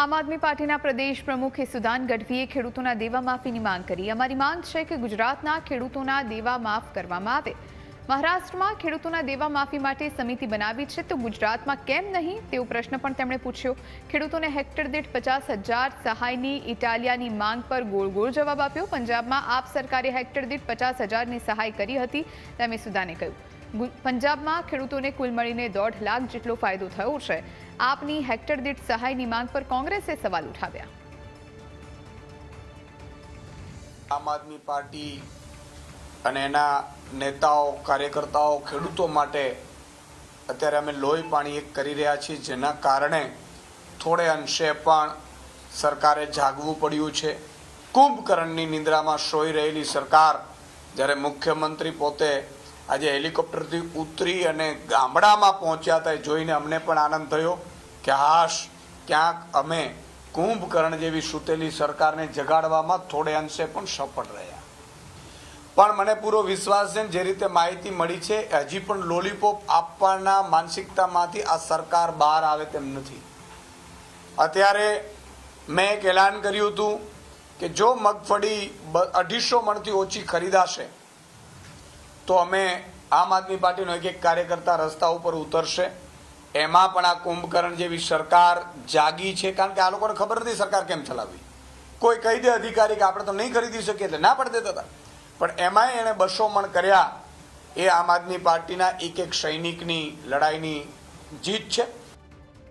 આમ આદમી પાર્ટીના પ્રદેશ પ્રમુખ સુદાન ગઢવીએ ખેડૂતોના દેવા માફીની માંગ કરી. અમારી માંગ છે કે ગુજરાતના ખેડૂતોના દેવા માફ કરવામાં આવે. મહારાષ્ટ્રમાં ખેડૂતોના દેવા માફી માટે સમિતિ બનાવી છે તો ગુજરાતમાં કેમ નહીં? તેવો પ્રશ્ન પણ તેમણે પૂછ્યો. ખેડૂતોને હેક્ટર દીઠ પચાસ હજાર સહાયની ઇટાલિયાની માંગ પર ગોળ ગોળ જવાબ આપ્યો. પંજાબમાં આપ સરકારે હેક્ટર દીઠ પચાસ હજારની સહાય કરી હતી તેમ સુદાને કહ્યું. પંજાબમાં ખેડૂતોને કુલ મળીને દોઢ લાખ જેટલો ફાયદો થયો છે. આપની હેક્ટર દીઠ સહાયની માંગ પર કોંગ્રેસે સવાલ ઉઠાવ્યા. આમ આદમી પાર્ટી અને એના નેતાઓ, કાર્યકર્તાઓ, ખેડૂતો માટે અત્યારે અમે લોહી પાણી એક કરી રહ્યા છીએ, જેના કારણે થોડે અંશે પણ સરકારે જાગવું પડ્યું છે. કુંભકર્ણની નિંદ્રામાં સોઈ રહેલી સરકાર જ્યારે મુખ્યમંત્રી પોતે આજે હેલિકોપ્ટરથી ઉતરી અને ગામડામાં પહોંચ્યા હતા જોઈને અમને પણ આનંદ થયો કે હાશ, ક્યાંક અમે કુંભકર્ણ જેવી સૂતેલી સરકારને જગાડવામાં થોડે અંશે પણ સફળ રહ્યા. પણ મને પૂરો વિશ્વાસ છે જે રીતે માહિતી મળી છે, હજી પણ લોલીપોપ આપવાના માનસિકતામાંથી આ સરકાર બહાર આવે તેમ નથી. અત્યારે મેં એક એલાન કર્યું હતું કે જો મગફળી અઢીસો મણથી ઓછી ખરીદાશે તો અમે આમ આદમી પાર્ટીનો એક એક કાર્યકર્તા રસ્તા ઉપર ઉતરશે. એમાં પણ આ કુંભકર્ણ જેવી સરકાર જાગી છે. કારણ કે આ લોકોને ખબર નથી સરકાર કેમ ચલાવવી. કોઈ કહી દે અધિકારી કે આપણે તો નહીં ખરીદી શકીએ એટલે ના પડી દેતા હતા. પણ એમાંય એણે બસો મણ કર્યા. એ આમ આદમી પાર્ટીના એક એક સૈનિકની લડાઈની જીત છે.